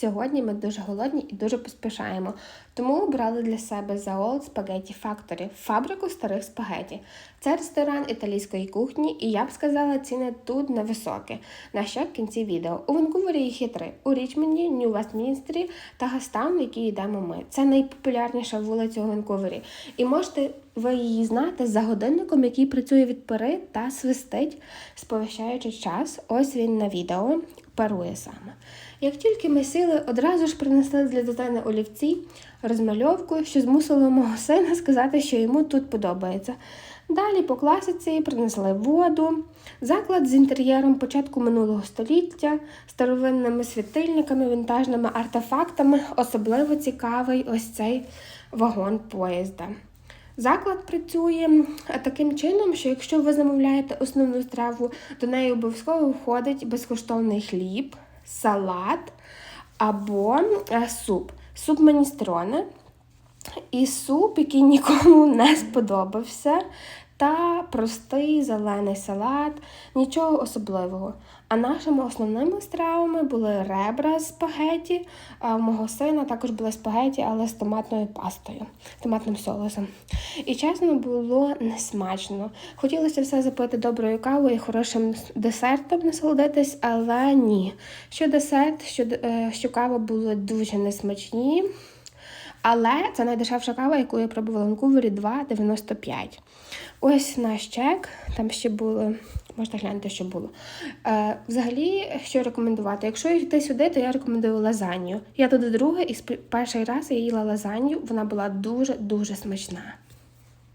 Сьогодні ми дуже голодні і дуже поспішаємо, тому обрали для себе Old Spaghetti Factory – фабрику старих спагеті. Це ресторан італійської кухні, і я б сказала, ціни тут невисокі. На що в кінці відео. У Ванкувері їх є три: у Річмонді, Нью Вестмінстрі та Гастаун, в якій йдемо ми. Це найпопулярніша вулиця у Ванкувері. І можете ви її знаєте за годинником, який працює від пори та свистить, сповіщаючи час. Ось він на відео парує саме. Як тільки ми сіли, одразу ж принесли для дитини олівці, розмальовку, що змусило мого сина сказати, що йому тут подобається. Далі по класиці принесли воду, заклад з інтер'єром початку минулого століття, старовинними світильниками, вінтажними артефактами. Особливо цікавий ось цей вагон поїзда. Заклад працює таким чином, що якщо ви замовляєте основну страву, до неї обов'язково входить безкоштовний хліб, салат або е, суп. Суп міністроне і суп, який нікому не сподобався, та простий зелений салат, нічого особливого. А нашими основними стравами були ребра з спагеті, а в мого сина також були спагеті, але з томатною пастою, томатним соусом. І чесно, було несмачно. Хотілося все запити доброю кавою і хорошим десертом насолодитись, але ні. Що десерт, що, е, що кава були дуже несмачні. Але це найдешевша кава, яку я пробувала в Ванкувері 2,95. Ось наш чек. Там ще було, можна глянути, що було. Е, взагалі, що рекомендувати? Якщо йти сюди, то я рекомендую лазанью. Я туди друге, і перший раз я їла лазанью, вона була дуже-дуже смачна.